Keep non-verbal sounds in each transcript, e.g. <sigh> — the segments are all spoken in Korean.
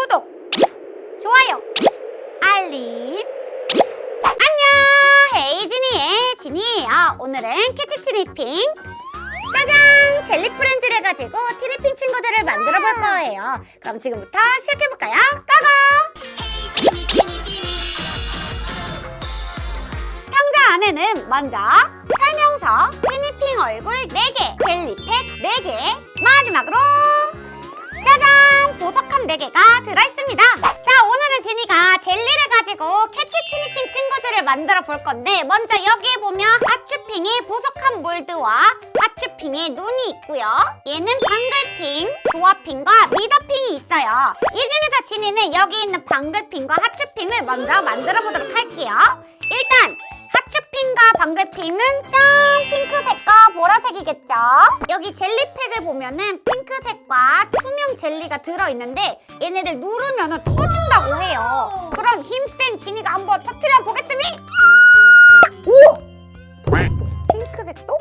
구독, 좋아요, 알림. 안녕, 헤이진이의 진이에요. 오늘은 캐치 트리핑. 짜잔! 젤리 프렌즈를 가지고 트리핑 친구들을 만들어 볼 거예요. 그럼 지금부터 시작해 볼까요? 고고! 상자 안에는 먼저 설명서, 티니핑 얼굴 4개, 4개가 들어있습니다. 자, 오늘은 지니가 젤리를 가지고 캐치 티니핑 친구들을 만들어 볼 건데 먼저 여기에 보면 하츄핑의 보석함 몰드와 하츄핑의 눈이 있고요. 얘는 방글핑, 조아핑과 미더핑이 있어요. 이 중에서 지니는 여기 있는 방글핑과 하츄핑을 먼저 만들어 보도록 할게요. 방글핑은 짠! 핑크색과 보라색이겠죠? 여기 젤리팩을 보면은 핑크색과 투명 젤리가 들어있는데 얘네를 누르면 터진다고 해요. 그럼 힘센 지니가 한번 터트려 보겠습니? 오! 터졌어. 핑크색도?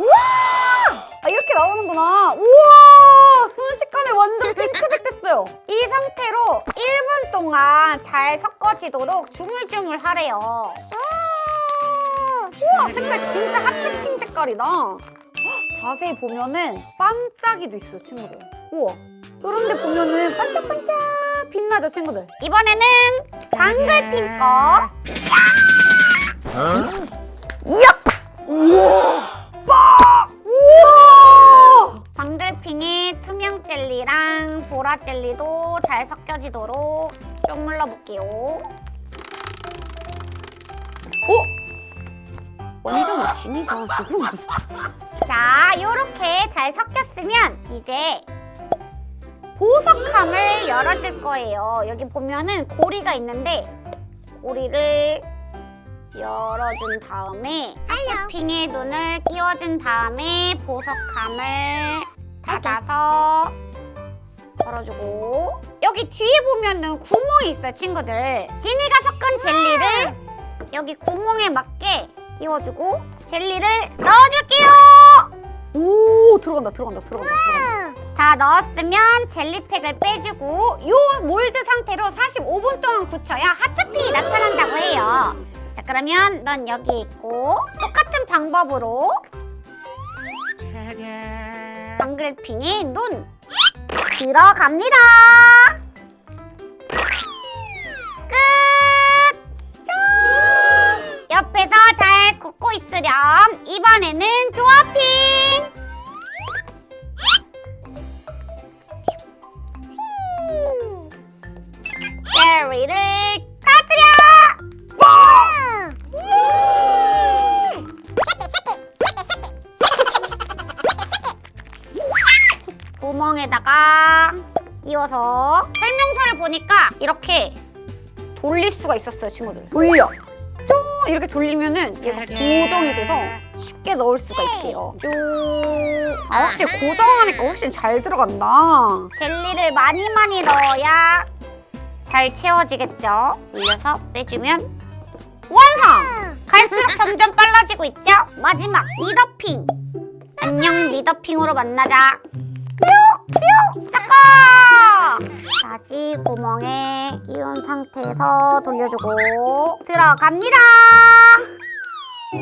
우와! 아, 이렇게 나오는구나. 우와! 순식간에 완전 핑크색 됐어요. 이 상태로 1분 동안 잘 섞어지도록 주물주물 하래요. 우와! 색깔 진짜 하트핑 색깔이다. 헉, 자세히 보면은 반짝이도 있어요, 친구들. 우와. 그런데 보면은 반짝반짝 빛나죠, 친구들? 이번에는 방글핑 거. 이야! 우와! 방글핑의 투명 젤리랑 보라 젤리도 잘 섞 여지도록 좀 물러볼게요. 어? 완전 진이 좋아하시고. 자, 요렇게 잘 섞였으면 이제 보석함을 열어줄 거예요. 여기 보면은 고리가 있는데 고리를 열어준 다음에 핑의 눈을 끼워준 다음에 보석함을 닫아서 열어주고 여기 뒤에 보면은 구멍이 있어요 친구들. 지니가 섞은 젤리를 여기 구멍에 맞게 끼워주고 젤리를 넣어줄게요. 오 들어간다 들어간다 들어간다 들어간다. 다 넣었으면 젤리팩을 빼주고 요 몰드 상태로 45분 동안 굳혀야 하트핑이 나타난다고 해요. 자 그러면 넌 여기 있고 똑같은 방법으로 방글핑의 눈 들어갑니다 있으렴. 이번에는 조아핑. 젤리를 터뜨려! 구멍에다가 끼워서 설명서를 보니까 이렇게 돌릴 수가 있었어요 친구들. 돌려 쭉 이렇게 돌리면은 얘가 고정이 돼서 쉽게 넣을 수가 있대요 쭉 아, 확실히 고정하니까 훨씬 잘 들어간다 젤리를 많이 많이 넣어야 잘 채워지겠죠 올려서 빼주면 완성! 갈수록 <laughs> 점점 빨라지고 있죠? 마지막 리더핑 안녕 리더핑으로 만나자 뿅! 뿅! 닦아! 구멍에 끼운 상태에서 돌려주고 들어갑니다 끝!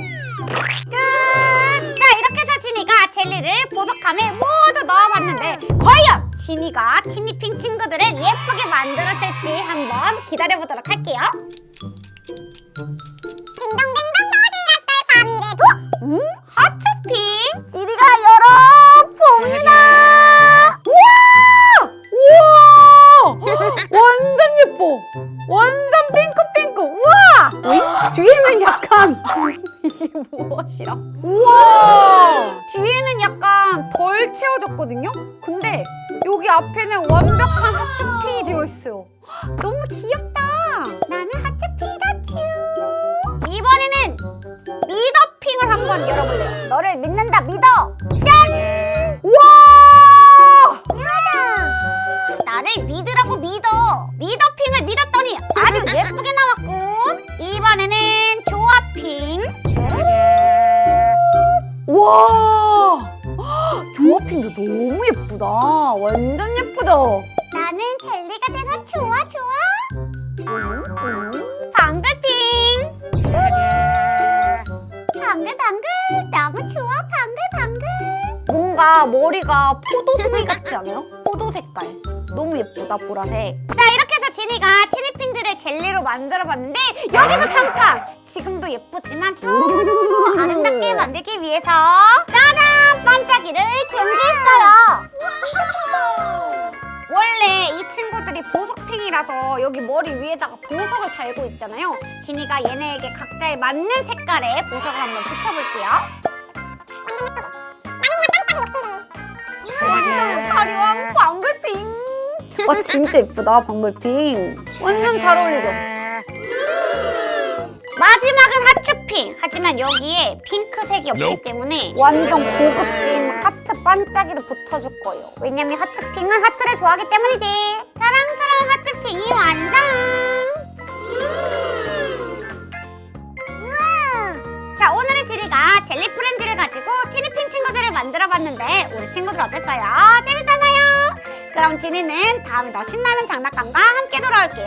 자 이렇게 해서 지니가 젤리를 보석함에 모두 넣어봤는데 과연 지니가 티니핑 친구들을 예쁘게 만들었을지 한번 기다려보도록 할게요 완전 핑크핑크. 우와! 뒤에는 약간 <laughs> 이게 무엇이야? 우와! 뒤에는 약간 덜 채워졌거든요? 근데 여기 앞에는 완벽한 하츄핑이 되어 있어요 너무 귀엽다 나는 하츄핑이다 츄 이번에는 미더핑을 한번 열어볼래요 너를 믿는다 믿어 예쁘다. 완전 예쁘다. 젤리가 돼서 좋아 좋아. 방글핑 방글 방글. 너무 좋아 방글 방글. 뭔가 머리가 포도송이 같지 않아요? 포도 색깔. 너무 예쁘다 보라색. 자 이렇게 해서 지니가 티니핑들을 젤리로 만들어봤는데 여기서 잠깐! 지금도 예쁘지만 더 아름답게 만들기 위해서. 짜 이 친구들이 보석핑이라서 여기 머리 위에다가 보석을 달고 있잖아요. 진이가 얘네에게 각자에 맞는 색깔의 보석을 한번 붙여볼게요. 완전 화려한 방글핑. 와 진짜 예쁘다 방글핑. 완전 잘 어울리죠? 마지막은 하츠핑. 하지만 여기에 핑크색이 없기 때문에 완전 고급진 하트 반짝이를 붙여줄 거예요. 왜냐면 하츠핑은 하트를 좋아하기 때문이지. 사랑스러운 하츠핑이 완성. 음. 자 오늘의 지리가 젤리 프렌즈를 가지고 티니핑 친구들을 만들어봤는데 우리 친구들 어땠어요? 재밌었나요? 그럼 지니는 다음에 더 신나는 장난감과 함께 돌아올게요.